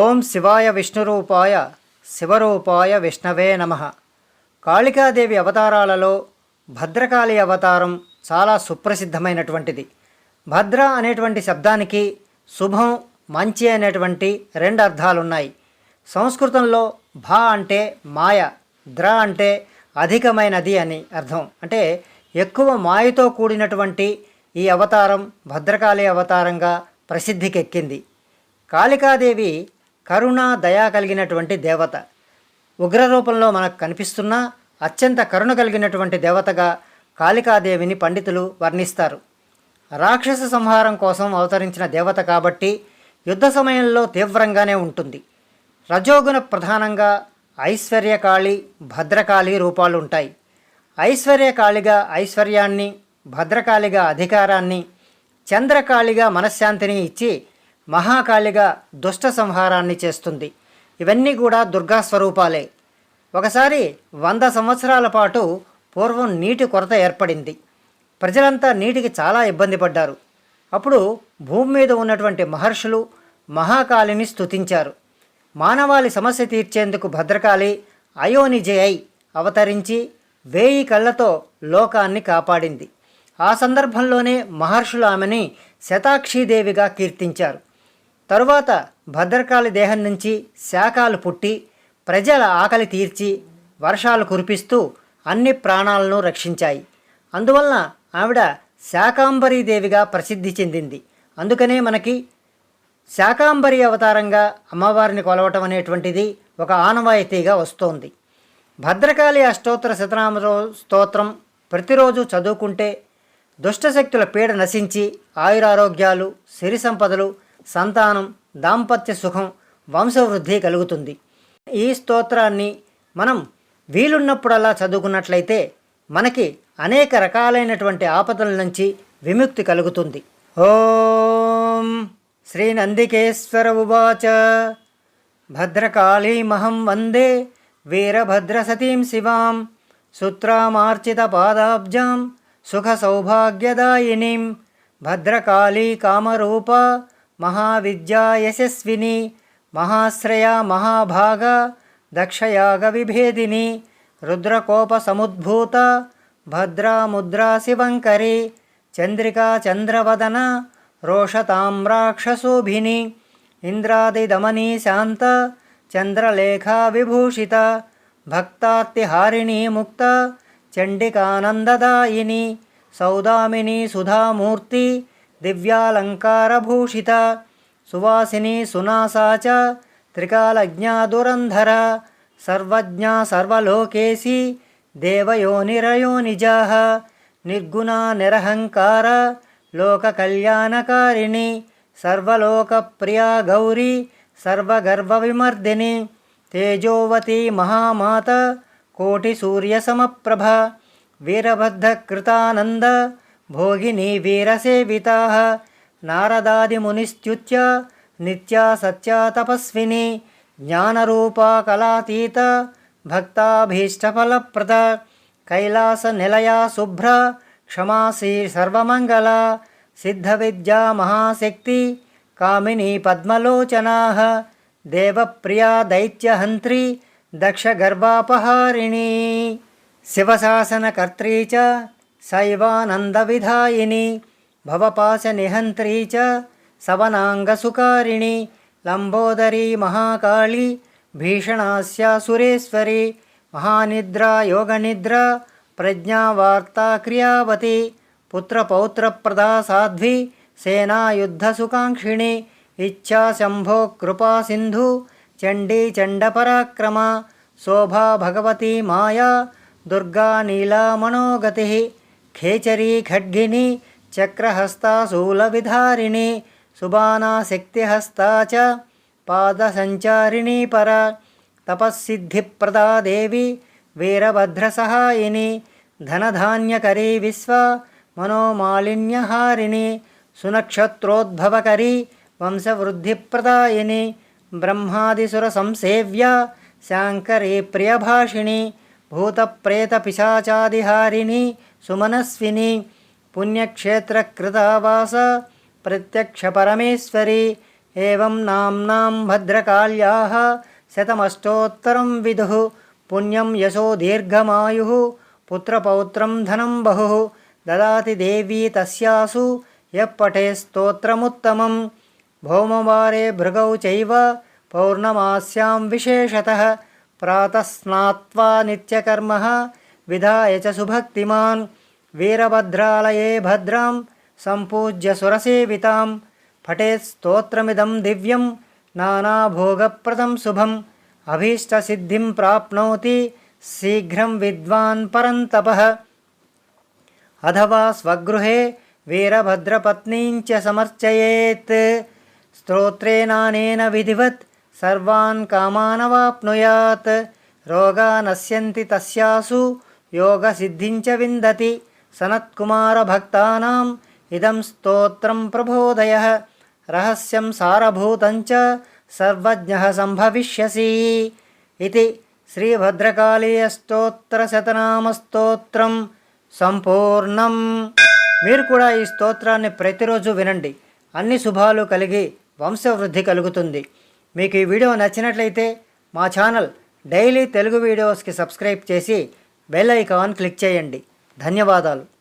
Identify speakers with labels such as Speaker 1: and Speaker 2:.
Speaker 1: ఓం శివాయ విష్ణురూపాయ శివరూపాయ విష్ణవే నమ. కాళికాదేవి అవతారాలలో భద్రకాళి అవతారం చాలా సుప్రసిద్ధమైనటువంటిది. భద్ర అనేటువంటి శబ్దానికి శుభం మంచి అనేటువంటి రెండు అర్థాలున్నాయి. సంస్కృతంలో భా అంటే మాయ ద్ర అంటే అధికమైనది అని అర్థం. అంటే ఎక్కువ మాయతో కూడినటువంటి ఈ అవతారం భద్రకాళి అవతారంగా ప్రసిద్ధికెక్కింది. కాళికాదేవి కరుణ దయా కలిగినటువంటి దేవత. ఉగ్రరూపంలో మనకు కనిపిస్తున్న అత్యంత కరుణ కలిగినటువంటి దేవతగా కాళికాదేవిని పండితులు వర్ణిస్తారు. రాక్షస సంహారం కోసం అవతరించిన దేవత కాబట్టి యుద్ధ సమయంలో తీవ్రంగానే ఉంటుంది. రజోగుణ ప్రధానంగా ఐశ్వర్యకాళి భద్రకాళి రూపాలు ఉంటాయి. ఐశ్వర్యకాళిగా ఐశ్వర్యాన్ని భద్రకాళిగా అధికారాన్ని చంద్రకాళిగా మనశ్శాంతిని ఇచ్చి మహాకాళిగా దుష్ట సంహారాన్ని చేస్తుంది. ఇవన్నీ కూడా దుర్గా స్వరూపాలే. ఒకసారి వంద సంవత్సరాల పాటు పూర్వం నీటి కొరత ఏర్పడింది. ప్రజలంతా నీటికి చాలా ఇబ్బంది పడ్డారు. అప్పుడు భూమి మీద ఉన్నటువంటి మహర్షులు మహాకాళిని స్తుతించారు. మానవాళి సమస్య తీర్చేందుకు భద్రకాళి అయోనిజయై అవతరించి వేయి కళ్ళతో లోకాన్ని కాపాడింది. ఆ సందర్భంలోనే మహర్షులు ఆమెని శతాక్షీదేవిగా కీర్తించారు. తరువాత భద్రకాళి దేహం నుంచి శాఖాలు పుట్టి ప్రజల ఆకలి తీర్చి వర్షాలు కురిపిస్తూ అన్ని ప్రాణాలను రక్షించాయి. అందువలన ఆవిడ శాకాంబరీదేవిగా ప్రసిద్ధి చెందింది. అందుకనే మనకి శాకాంబరి అవతారంగా అమ్మవారిని కొలవటం అనేటువంటిది ఒక ఆనవాయితీగా వస్తోంది. భద్రకాళి అష్టోత్తర శతనామ స్తోత్రం ప్రతిరోజు చదువుకుంటే దుష్టశక్తుల పీడ నశించి ఆయురారోగ్యాలు సిరి సంపదలు సంతానం దాంపత్య సుఖం వంశవృద్ధి కలుగుతుంది. ఈ స్తోత్రాన్ని మనం వీలున్నప్పుడల్లా చదువుకున్నట్లయితే మనకి అనేక రకాలైనటువంటి ఆపదల నుంచి విముక్తి కలుగుతుంది. ఓం శ్రీ నందికేశ్వర ఉవాచ. భద్రకాళీమహం వందే వీరభద్రసతీం శివాం. సుఖ సుఖసౌభాగ్యదాయినీం. భద్రకాళీ కామరూప మహావిద్యా యశస్విని మహాశ్రయ మహాభాగ దక్షయాగ విభేదిని రుద్రకోప సముద్భూత భద్రాముద్రా శివంకరి చంద్రికా చంద్రవదన రోషతామ్రాక్షసూభిని ఇంద్రాదిదమనీ శాంత చంద్రలేఖా విభూషిత భక్తార్తిహారిణీ ముక్త చండికానందదాయిని సౌదామిని సుధామూర్తి దివ్యాలంకారభూషిత సువాసిని సునాసా చ త్రికాలజ్ఞాదురంధర సర్వజ్ఞా సర్వలోకేసి దేవయోనిరయోనిజా నిర్గుణా నిరహంకార లోకకళ్యాణకారిణి సర్వలోకప్రియా గౌరీ సర్వగర్వవిమర్దిని తేజోవతి మహామాత కోటిసూర్యసమప్రభ వీరభద్రకృతానంద భోగిని వీరసేవితా. నారదాదిమునిశ్చ్యుత్య నిత్యా సత్యా తపస్విని జ్ఞానరూపా కళాతీత భక్తాభీష్టఫలప్రద కైలాసనిలయా శుభ్ర క్షమాసి సర్వమంగళ సిద్ధవిద్యా మహాశక్తి కామిని పద్మలోచనా. దేవప్రియా దైత్యహంత్రి దక్షగర్భాపహారిణి శివశాసనకర్త్రీ చ శైవానందవిధాయిని భవపాశనిహంత్రీ చ సవనాంగసుకారిణి లంబోదరీ మహాకాళి భీషణాస్యా సురేశ్వరి మహానిద్రా యోగనిద్ర ప్రజ్ఞావార్తా క్రియావతి పుత్రపౌత్రప్రదా సాధ్వి సేనాయుద్ధసుకాంక్షిణి ఇచ్ఛా శంభో కృపా సింధు చండీ చండపరాక్రమ శోభా భగవతి మాయా దుర్గా నీలామణోగతి ఖేచరీ ఖడ్గిని చక్రహస్తా శూలవిధారిణి సుబానా చ పాదసంచారిణీ పర తపస్సిద్ధిప్రదా దేవి వీరభద్రసహాయిని ధనధాన్యకరీ విశ్వ మనోమాలిన్యహారిణి సునక్షత్రోద్భవకరీ వంశవృద్ధిప్రదాయిని బ్రహ్మాదిసుర సంసేవ్య శాంకరీ ప్రియభాషిణి భూతప్రేతపిశాచాదిహారిణి సుమనస్విని పుణ్యక్షేత్రకృతావాస ప్రత్యక్ష పరమేశ్వరి ఏవం నామ్నాం భద్రకాళ్యా శతమష్టోత్తరం విదుః పుణ్యం యశో దీర్ఘమాయు పుత్రపౌత్రం ధనం బహు దదాతి దేవీ తస్యాసు యప్పటే స్తోత్రముత్తమం భౌమవారే భృగౌ చైవ పౌర్ణమాస్యాం విశేషత ప్రాతస్నాత్వా నిత్యకర్మ విధాయ చ సుభక్తిమాన్ వీరభద్రాలయే భద్రాం సంపూజ్య సురసేవితాం పఠేత్ స్తోత్రమిదం దివ్యం నానాభోగప్రదం శుభం అభీష్టసిద్ధిం ప్రాప్నోతి శీఘ్రం విద్వాన్ పరంతప అథవా స్వగృహే వీరభద్రపత్నీంచ సమర్చయేత్ స్తోత్రేనానేన విధివత్ సర్వాన్ కామానవాప్నుయాత్ రోగా నశ్యంతి తస్యాసు యోగ సిద్ధించ విందతి సనత్కుమారభక్తానాం ఇదం స్తోత్రం ప్రబోధయ రహస్యం సారభూతంచ సర్వజ్ఞ సంభవిష్యసి ఇది శ్రీభద్రకాళీయస్తోత్రశతనామస్తోత్రం సంపూర్ణం మీరు కూడా ఈ స్తోత్రాన్ని ప్రతిరోజు వినండి. అన్ని శుభాలు కలిగి వంశవృద్ధి కలుగుతుంది. మీకు ఈ వీడియో నచ్చినట్లయితే మా ఛానల్ డైలీ తెలుగు వీడియోస్కి సబ్స్క్రైబ్ చేసి బెల్ ఐకాన్ క్లిక్ చేయండి. ధన్యవాదాలు.